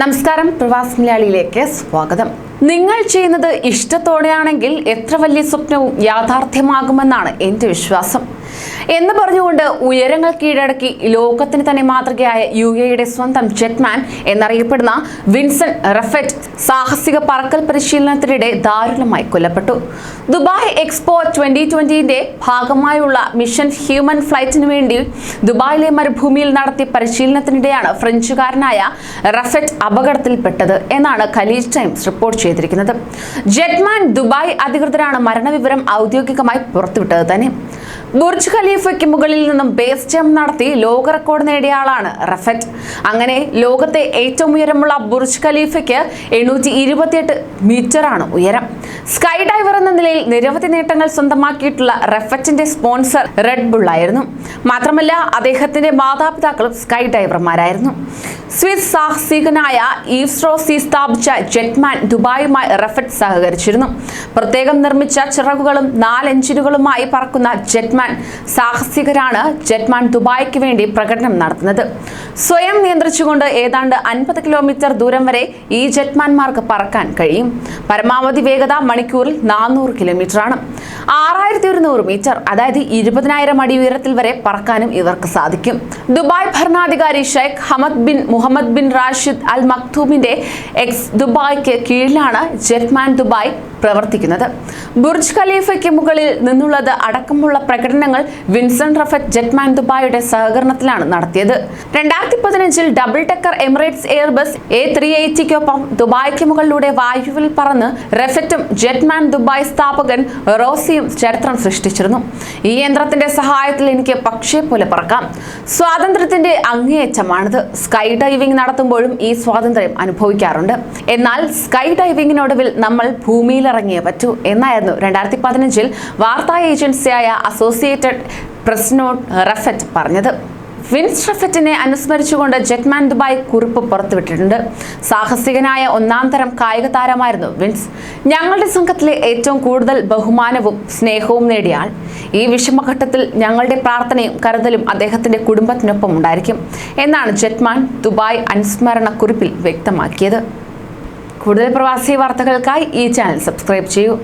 നമസ്കാരം പ്രവാസ് മലയാളിയിലേക്ക് സ്വാഗതം. നിങ്ങൾ ചെയ്യുന്നത് ഇഷ്ടത്തോടെയാണെങ്കിൽ എത്ര വലിയ സ്വപ്നവും യാഥാർത്ഥ്യമാകുമെന്നാണ് എന്റെ വിശ്വാസം. എന്ന് പറഞ്ഞുകൊണ്ട് ഉയരങ്ങൾ കീഴടക്കി ലോകത്തിന് തന്നെ മാതൃകയായ യു എയുടെ സ്വന്തം ജെറ്റ്മാൻ എന്നറിയപ്പെടുന്ന വിൻസൺ റഫറ്റ് സാഹസിക പറക്കൽ പരിശീലനത്തിനിടെ ദാരുണമായി കൊല്ലപ്പെട്ടു. ദുബായ് എക്സ്പോ ട്വന്റി ട്വന്റിന്റെ ഭാഗമായുള്ള മിഷൻ ഹ്യൂമൻ ഫ്ലൈറ്റിന് വേണ്ടി ദുബായിലെ മരുഭൂമിയിൽ നടത്തിയ പരിശീലനത്തിനിടെയാണ് ഫ്രഞ്ചുകാരനായ റഫറ്റ് അപകടത്തിൽപ്പെട്ടത് എന്നാണ് ഖലീജ് ടൈംസ് റിപ്പോർട്ട് ചെയ്തിരിക്കുന്നത്. ജെറ്റ്മാൻ ദുബായ് അധികൃതരാണ് മരണവിവരം ഔദ്യോഗികമായി പുറത്തുവിട്ടത് തന്നെ. ബുർജ് ഖലീഫയ്ക്ക് മുകളിൽ നിന്നും ബേസ് ജംപ് നടത്തി ലോക റെക്കോർഡ് നേടിയ ആളാണ് റഫറ്റ്. അങ്ങനെ ലോകത്തെ ഏറ്റവും ഉയരമുള്ള ബുർജ് ഖലീഫയ്ക്ക് എണ്ണൂറ്റി ഇരുപത്തിയെട്ട് മീറ്ററാണ് ഉയരം. സ്കൈ ഡൈവർ എന്ന നിലയിൽ നിരവധി നേട്ടങ്ങൾ സ്വന്തമാക്കിയിട്ടുള്ള റഫറ്റിന്റെ സ്പോൺസർ റെഡ് ബുൾ ആയിരുന്നു. മാത്രമല്ല അദ്ദേഹത്തിന്റെ മാതാപിതാക്കളും സ്കൈ ഡൈവർമാരായിരുന്നു സ്വിസ് സാഹസികനായ ഈവ്സ്ട്രോസി സ്ഥാപിച്ച ജെറ്റ്മാൻ ദുബായുമായി റഫറ്റ് സഹകരിച്ചിരുന്നു. പ്രത്യേകം നിർമ്മിച്ച ചിറകുകളും നാല് എഞ്ചിനുകളുമായി പറക്കുന്ന ജെറ്റ്മാൻ സാഹസികരാണ് ജെറ്റ്മാൻ ദുബായ്ക്ക് വേണ്ടി പ്രകടനം നടത്തുന്നത്. സ്വയം നിയന്ത്രിച്ചുകൊണ്ട് ഏതാണ്ട് അൻപത് കിലോമീറ്റർ ദൂരം വരെ ഈ ജെറ്റ്മാൻമാർക്ക് പറക്കാൻ കഴിയും. പരമാവധി വേഗത മണിക്കൂറിൽ നാനൂറ് കിലോമീറ്റർ ആണ് ആറായിരത്തി ഒരുന്നൂറ് മീറ്റർ അതായത് ഇരുപതിനായിരം അടി ഉയരത്തിൽ വരെ പറക്കാനും ഇവർക്ക് സാധിക്കും. ദുബായ് ഭരണാധികാരി Sheikh Hamad bin Mohammed bin Rashid Al മക്തൂമിന്റെ X ദുബായ്ക്ക് കീഴിലാണ് ജെറ്റ്മാൻ ദുബായ് പ്രവർത്തിക്കുന്നത്. ബുർജ് ഖലീഫയ്ക്ക് മുകളിൽ നിന്നുള്ളത് അടക്കമുള്ള പ്രകടനങ്ങൾ വിൻസൺ റഫറ്റ് ജെറ്റ്മാൻ ദുബായുടെ സഹകരണത്തിലാണ് നടത്തിയത്. രണ്ടായിരത്തി പതിനഞ്ചിൽ double decker Emirates Airbus A three എയ്റ്റിക്കൊപ്പം ദുബായ്ക്ക് മുകളിലൂടെ വായുവിൽ പറന്ന് റഫറ്റും ജെറ്റ്മാൻ ദുബായ് സ്ഥാപകൻ റോസിയും ചരിത്രം സൃഷ്ടിച്ചിരുന്നു. ഈ യന്ത്രത്തിന്റെ സഹായത്തിൽ എനിക്ക് പക്ഷേ പോലെ പറക്കാം. സ്വാതന്ത്ര്യത്തിന്റെ അങ്ങേയറ്റമാണിത്. സ്കൈ ഡൈവിംഗ് നടത്തുമ്പോഴും ഈ സ്വാതന്ത്ര്യം അനുഭവിക്കാറുണ്ട്. എന്നാൽ സ്കൈ ഡൈവിംഗിനൊടുവിൽ നമ്മൾ ഭൂമിയിലിറങ്ങിയേ പറ്റൂ എന്നായിരുന്നു രണ്ടായിരത്തി പതിനഞ്ചിൽ വാർത്താ ഏജൻസിയായ അസോസിയേറ്റഡ് പ്രസ് നോട്ട് റഫറ്റ് പറഞ്ഞത്. വിൻസ് ഷെഫറ്റിനെ അനുസ്മരിച്ചുകൊണ്ട് ജെറ്റ്മാൻ ദുബായ് കുറിപ്പ് പുറത്തുവിട്ടിട്ടുണ്ട്. സാഹസികനായ ഒന്നാം തരം കായിക താരമായിരുന്നു വിൻസ്. ഞങ്ങളുടെ സംഘത്തിലെ ഏറ്റവും കൂടുതൽ ബഹുമാനവും സ്നേഹവും നേടിയാൽ ഈ വിഷമഘട്ടത്തിൽ ഞങ്ങളുടെ പ്രാർത്ഥനയും കരുതലും അദ്ദേഹത്തിന്റെ കുടുംബത്തിനൊപ്പം ഉണ്ടായിരിക്കും എന്നാണ് ജെറ്റ്മാൻ ദുബായ് അനുസ്മരണ കുറിപ്പിൽ വ്യക്തമാക്കിയത്. കൂടുതൽ പ്രവാസി വാർത്തകൾക്കായി ഈ ചാനൽ സബ്സ്ക്രൈബ് ചെയ്യൂ.